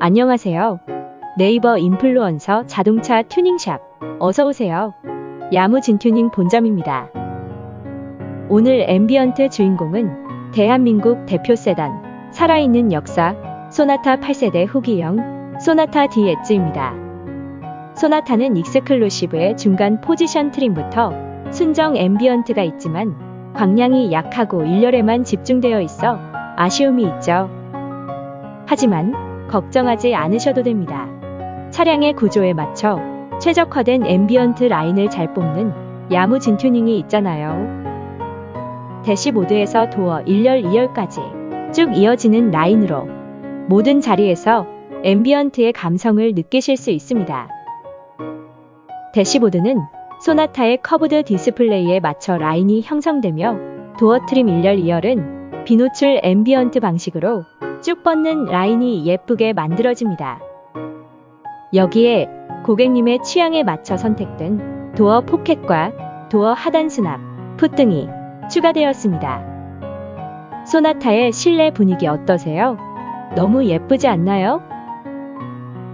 안녕하세요. 네이버 인플루언서 자동차 튜닝샵. 어서오세요. 야무진 튜닝 본점입니다. 오늘 앰비언트 주인공은 대한민국 대표 세단, 살아있는 역사, 소나타 8세대 후기형, 소나타 디에즈입니다. 소나타는 익스클루시브의 중간 포지션 트림부터 순정 앰비언트가 있지만 광량이 약하고 일렬에만 집중되어 있어 아쉬움이 있죠. 하지만 걱정하지 않으셔도 됩니다. 차량의 구조에 맞춰 최적화된 앰비언트 라인을 잘 뽑는 야무진 튜닝이 있잖아요. 대시보드에서 도어 1열 2열까지 쭉 이어지는 라인으로 모든 자리에서 앰비언트의 감성을 느끼실 수 있습니다. 대시보드는 소나타의 커브드 디스플레이에 맞춰 라인이 형성되며 도어 트림 1열 2열은 비노출 앰비언트 방식으로 쭉 뻗는 라인이 예쁘게 만들어집니다. 여기에 고객님의 취향에 맞춰 선택된 도어 포켓과 도어 하단 수납, 풋등이 추가되었습니다. 소나타의 실내 분위기 어떠세요? 너무 예쁘지 않나요?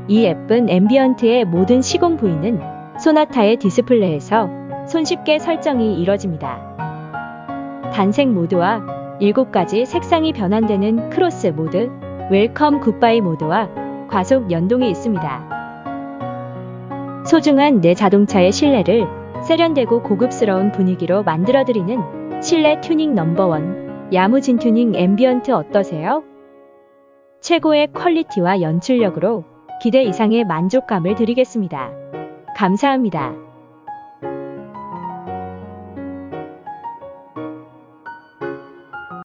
이 예쁜 앰비언트의 모든 시공 부위는 소나타의 디스플레이에서 손쉽게 설정이 이뤄집니다. 단색 모드와 7가지 색상이 변환되는 크로스 모드, 웰컴 굿바이 모드와 과속 연동이 있습니다. 소중한 내 자동차의 실내를 세련되고 고급스러운 분위기로 만들어드리는 실내 튜닝 넘버원 야무진 튜닝 앰비언트 어떠세요? 최고의 퀄리티와 연출력으로 기대 이상의 만족감을 드리겠습니다. 감사합니다.